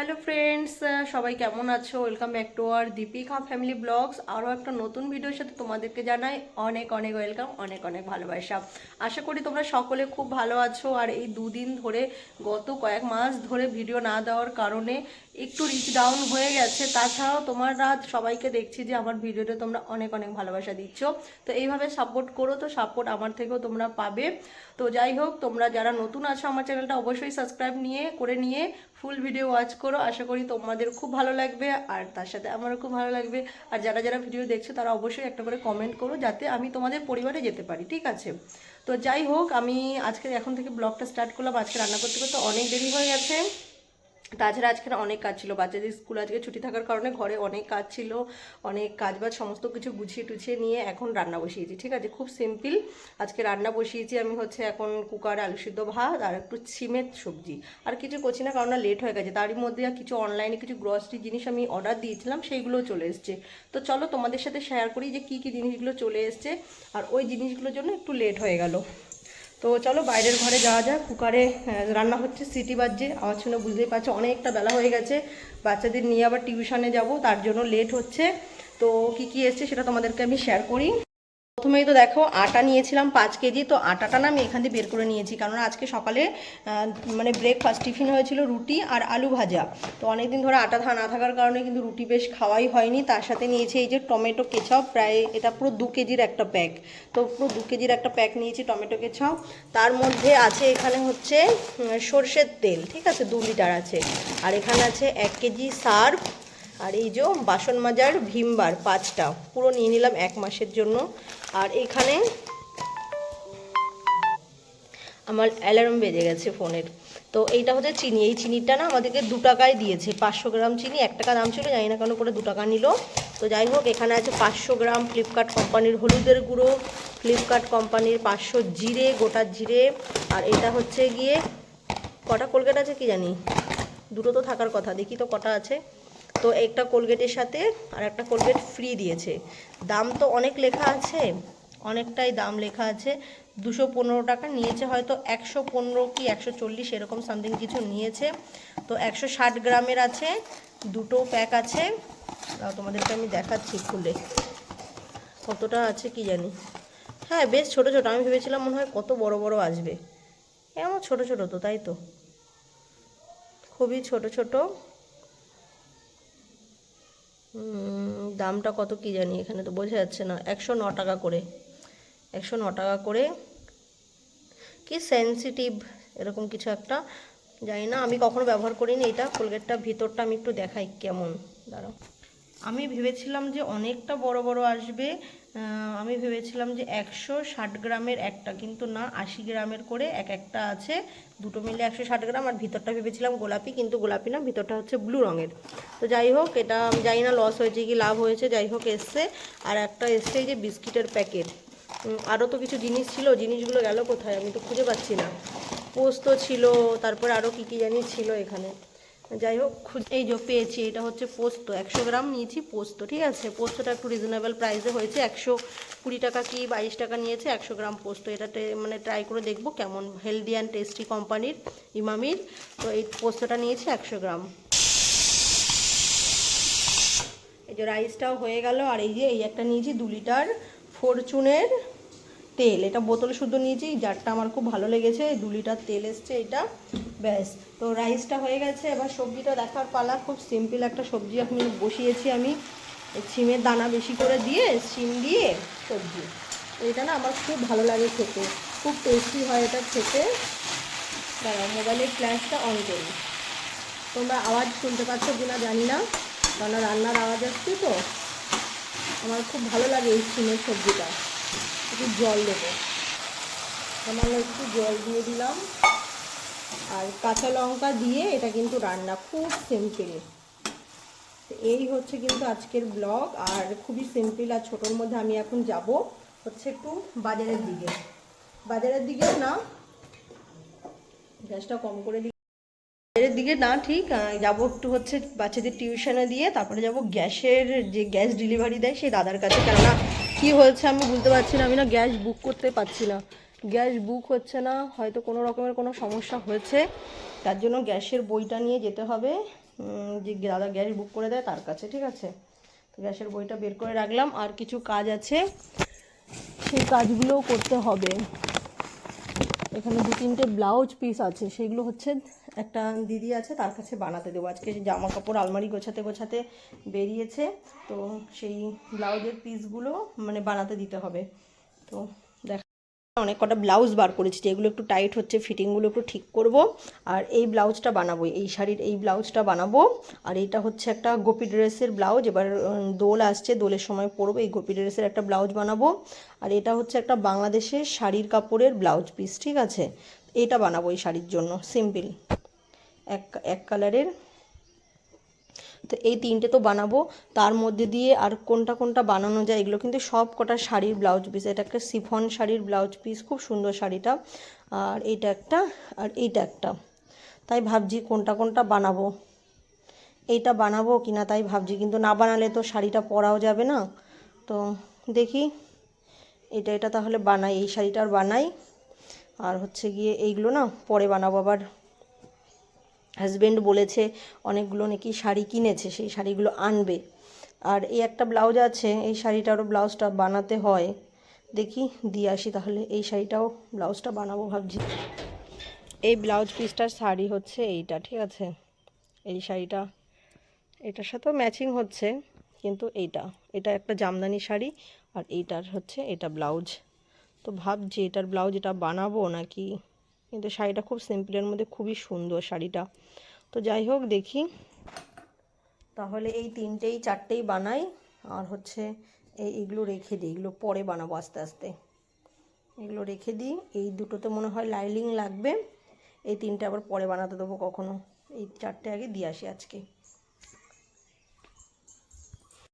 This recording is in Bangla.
হ্যালো ফ্রেন্ডস সবাই কেমন আছো? ওয়েলকাম ব্যাক টু আর দীপিকা ফ্যামিলি ব্লগস আরও একটা নতুন ভিডিওর সাথে তোমাদেরকে জানাই অনেক অনেক ওয়েলকাম অনেক অনেক ভালোবাসা। আশা করি তোমরা সকলে খুব ভালো আছো। আর এই দুদিন ধরে, গত কয়েক মাস ধরে ভিডিও না দেওয়ার কারণে একটু রিচ ডাউন হয়ে গেছে। তাছাড়াও তোমরা সবাইকে দেখছি যে আমার ভিডিওতে তোমরা অনেক অনেক ভালোবাসা দিচ্ছ। তো এইভাবে সাপোর্ট করো তো সাপোর্ট আমার থেকেও তোমরা পাবে। তো যাই হোক, তোমরা যারা নতুন আছো আমার চ্যানেলটা অবশ্যই সাবস্ক্রাইব নিয়ে, করে নিয়ে ফুল ভিডিও ওয়াচ করো। আশা করি তোমাদের খুব ভালো লাগবে আর তার সাথে আমারও খুব ভালো লাগবে। আর যারা যারা ভিডিও দেখছ তারা অবশ্যই একটা করে কমেন্ট করো যাতে আমি তোমাদের পরিবারে যেতে পারি, ঠিক আছে? তো যাই হোক, আমি আজকে এখন থেকে ব্লগটা স্টার্ট করলাম। আজকে রান্না করতে করতে অনেক দেরি হয়ে গেছে। তাছাড়া আজকে না অনেক কাজ ছিল, বাচ্চাদের স্কুল আজকে ছুটি থাকার কারণে ঘরে অনেক কাজ ছিল, অনেক কাজ বাজ সমস্ত কিছু গুছিয়ে টুছিয়ে নিয়ে এখন রান্না বসিয়েছি, ঠিক আছে? খুব সিম্পল আজকে রান্না বসিয়েছি আমি হচ্ছে এখন কুকার, আলু সিদ্ধ ভাত আর একটু সিমের সবজি, আর কিছু করছি না কারণ লেট হয়ে গেছে, তারই মধ্যে কিছু অনলাইনে কিছু গ্রসারি জিনিস আমি অর্ডার দিয়েছিলাম সেইগুলোও চলে এসছে, তো চলো তোমাদের সাথে শেয়ার করি যে কী কী জিনিসগুলো চলে এসছে, আর ওই জিনিসগুলোর জন্য একটু লেট হয়ে গেল। তো চলো বাইরের ঘরে যাওয়া যাক। কুকারে রান্না হচ্ছে, সিটি বাজছে, আওয়াজ শুনে বুঝতেই পারছ, অনেকটা বেলা হয়ে গেছে। বাচ্চাদের নিয়ে আবার টিউশনে যাব, তার জন্য লেট হচ্ছে। তো কি কি এসছে সেটা তোমাদেরকে আমি শেয়ার করি। প্রথমেই তো দেখো আটা নিয়েছিলাম পাঁচ কেজি, তো আটাটা না আমি এখান থেকে বের করে নিয়েছি। কারণ আজকে সকালে মানে ব্রেকফাস্ট টিফিন হয়েছিল রুটি আর আলু ভাজা। তো অনেকদিন ধরে আটা না থাকার কারণে কিন্তু রুটি বেশ খাওয়াই হয়নি। তার সাথে নিয়েছি এই যে টমেটো কেচাপ, প্রায় এটা পুরো দু কেজির একটা প্যাক তো পুরো দু কেজির একটা প্যাক নিয়েছি টমেটো কেচাপ। তার মধ্যে আছে এখানে হচ্ছে সর্ষের তেল, ঠিক আছে? দু লিটার আছে। আর এখানে আছে এক কেজি সার্ফ আর এই যে বাসন মাজার ভীমবার পাঁচটা। পুরো নিয়ে নিলাম এক মাসের জন্য। আর এখানে আমার অ্যালার্ম বেজে গেছে ফোনের। তো এইটা হচ্ছে চিনি। এই চিনিটা না আমাদেরকে দু টাকায় দিয়েছে। পাঁচশো গ্রাম চিনি, এক টাকা দাম ছিল, জানি না কেন করে দু টাকা নিল। তো যাই হোক, এখানে আছে পাঁচশো গ্রাম ফ্লিপকার্ট কোম্পানির হলুদের গুঁড়ো, ফ্লিপকার্ট কোম্পানির পাঁচশো জিরে, গোটা জিরে। আর এটা হচ্ছে গিয়ে কটা কোলগেট আছে কি জানি? দুটো তো থাকার কথা, দেখি তো কটা আছে। তো একটা কোলগেটের সাথে আর একটা কোলগেট ফ্রি দিয়েছে। দাম তো অনেক লেখা আছে, অনেকটাই দাম লেখা আছে। দুশো পনেরো টাকা নিয়েছে, হয়তো একশো পনেরো কি একশো চল্লিশ এরকম সামথিং কিছু নিয়েছে। তো একশো ষাট গ্রামের আছে, দুটো প্যাক আছে। তোমাদেরকে আমি দেখাচ্ছি খুলে। কতটা আছে কি জানি। হ্যাঁ বেশ ছোট ছোট, আমি ভেবেছিলাম মনে হয় কত বড় বড় আসবে। এমন ছোট ছোট তো, তাই তো। খুবই ছোট ছোট। দামটা কত কি জানি এখানে তো বোঝা যাচ্ছে না। একশো ন টাকা করে। একশো ন টাকা করে। কি সেন্সিটিভ এরকম কিছু একটা। জানি না, আমি কখনো ব্যবহার করিনি এটা। কোলগেটটা ভিতরটা আমি একটু দেখাই কেমন। দাঁড়াও। আমি ভেবেছিলাম যে অনেকটা বড় বড় আসবে আমি ভেবেছিলাম যে একশো ষাট গ্রামের একটা, কিন্তু না, আশি গ্রামের করে এক একটা আছে, দুটো মিলে একশো ষাট গ্রাম, আর ভিতরটা ভেবেছিলাম গোলাপি, কিন্তু গোলাপি না, ভিতরটা হচ্ছে ব্লু রঙের। তো যাই হোক, এটা আমি জানি না লস হয়েছে কি, লাভ হয়েছে, যাই হোক এসছে, আর একটা এসছে যে বিস্কিটের প্যাকেট। আরও তো কিছু জিনিস ছিল, জিনিসগুলো গেল কোথায় আমি তো খুঁজে পাচ্ছি না। পোস্ত ছিল, তারপরে আরও কী কী জানি ছিল এখানে। যাই হোক এই যে পেয়েছি, এটা হচ্ছে পোস্ত। একশো গ্রাম নিয়েছি পোস্ত, ঠিক আছে? পোস্তটা একটু রিজনেবল প্রাইসে হয়েছে। একশো কুড়ি টাকা কি বাইশ টাকা নিয়েছে, একশো গ্রাম পোস্ত। এটাতে মানে ট্রাই করে দেখব কেমন হেলদি অ্যান্ড টেস্টি কোম্পানির ইমামির। তো এই পোস্তটা নিয়েছি একশো গ্রাম। এই যে রাইসটাও হয়ে গেল, আর এই যে, এই একটা নিয়েছি দু লিটার ফরচুনের তেল, এটা বোতল শুদ্ধ নিয়েছি, জারটা আমার খুব ভালো লেগেছে, দু লিটার তেল এসছে এটা, ব্যাস। তো রাইসটা হয়ে গেছে, এবার সবজিটা দেখার পালা, খুব সিম্পল একটা সবজি এখন বসিয়েছি আমি। সিমের দানা বেশি করে দিয়ে সিম দিয়ে সবজি। এটা না আমার খুব ভালো লাগে খেতে, খুব টেস্টি হয় এটা খেতে। মোবাইলের ফ্ল্যাশটা অন করি। তোমরা আওয়াজ শুনতে পাচ্ছ কিনা জানি না কারণ রান্নার আওয়াজ আসছে তো। আমার খুব ভালো লাগে এই সিমের সবজিটা। একটু জল দেবো। সামান্য একটু জল দিয়ে দিলাম। আর কাঁচা লঙ্কা দিয়ে এটা কিন্তু রান্না খুব সিম্পল এই হচ্ছে কিন্তু আজকের ব্লগ আর খুবই সিম্পল আর ছোটোর মধ্যে আমি এখন যাব হচ্ছে একটু বাজারের দিকে। বাজারের দিকে না, গ্যাসটা কম করে দিই বাজারের দিকে না, ঠিক যাব একটু হচ্ছে বাচ্চাদের টিউশনে দিয়ে, তারপরে যাব গ্যাসের যে গ্যাস ডেলিভারি দেয় সেই দাদার কাছে। কেননা কি হয়েছে আমি বুঝতে পারছি না, আমি না গ্যাস বুক করতে পারছি না। গ্যাস বুক হচ্ছে না, হয়তো কোনো রকমের কোনো সমস্যা হয়েছে, তার জন্য গ্যাসের বইটা নিয়ে যেতে হবে। যে দাদা গ্যাস বুক করে দেয় তার কাছে, ঠিক আছে? তো গ্যাসের বইটা বের করে রাখলাম, আর কিছু কাজ আছে, সেই কাজগুলোও করতে হবে। এখানে দু তিনটে ব্লাউজ পিস আছে। সেগুলো হচ্ছে একটা দিদি আছে, তার কাছে বানাতে দেবো। আজকে জামা কাপড় আলমারি গোছাতে গোছাতে বেরিয়েছে, তো সেই ব্লাউজের পিসগুলো মানে বানাতে দিতে হবে। তো অনেক কটা ব্লাউজ বার করেছি, যেগুলো একটু টাইট হচ্ছে ফিটিংগুলো একটু ঠিক করব। আর এই ব্লাউজটা বানাবো, এই শাড়ির এই ব্লাউজটা বানাবো। আর এটা হচ্ছে একটা গোপি ড্রেসের ব্লাউজ, এবার দোল আসছে, দোলের সময় পরবো, এই গোপি ড্রেসের একটা ব্লাউজ বানাবো। আর এটা হচ্ছে একটা বাংলাদেশের শাড়ির কাপড়ের ব্লাউজ পিস ঠিক আছে? এটা বানাবো এই শাড়ির জন্য সিম্পল এক এক কালারের তো এই তিনটে তো বানাবো। তার মধ্যে দিয়ে আর কোনটা কোনটা বানানো যায় এগুলো কিন্তু সব কটা শাড়ির ব্লাউজ পিস। এটা একটা সিফন শাড়ির ব্লাউজ পিস, খুব সুন্দর শাড়িটা। আর এইটা একটা, আর এইটা একটা। তাই ভাবছি কোনটা কোনটা বানাবো। এইটা বানাবো কি না তাই ভাবছি, কিন্তু না বানালে তো শাড়িটা পরাও যাবে না। তো দেখি, এটা এটা তাহলে বানাই, এই শাড়িটা আর বানাই। আর হচ্ছে গিয়ে এইগুলো না পরে বানাবো আবার হাজবেন্ড বলেছে, অনেকগুলো নাকি শাড়ি কিনেছে, সেই শাড়িগুলো আনবে। আর এই একটা ব্লাউজ আছে, এই শাড়িটারও ব্লাউজটা বানাতে হয়। দেখি, দিয়ে আসি তাহলে এই শাড়িটাও ব্লাউজটা বানাবো ভাবছি। এই ব্লাউজ পিসটার শাড়ি হচ্ছে এইটা, ঠিক আছে? এই শাড়িটা, এটার সাথেও ম্যাচিং হচ্ছে, কিন্তু এইটা, এটা একটা জামদানি শাড়ি আর এইটার হচ্ছে এটা ব্লাউজ তো ভাবছি এটার ব্লাউজ এটা বানাবো নাকি কিন্তু শাড়িটা খুব সিম্পলের মধ্যে খুবই সুন্দর শাড়িটা। তো যাই হোক, দেখি। তাহলে এই তিনটেই, চারটেই বানাই, আর হচ্ছে এই এগুলো রেখে দিই। এগুলো পরে বানাবো আস্তে আস্তে। এগুলো রেখে দিই। এই দুটোতে মনে হয় লাইলিং লাগবে। এই তিনটে আবার পরে বানাতে দেবো কখনো। এই চারটে আগে দিয়ে আসি আজকে।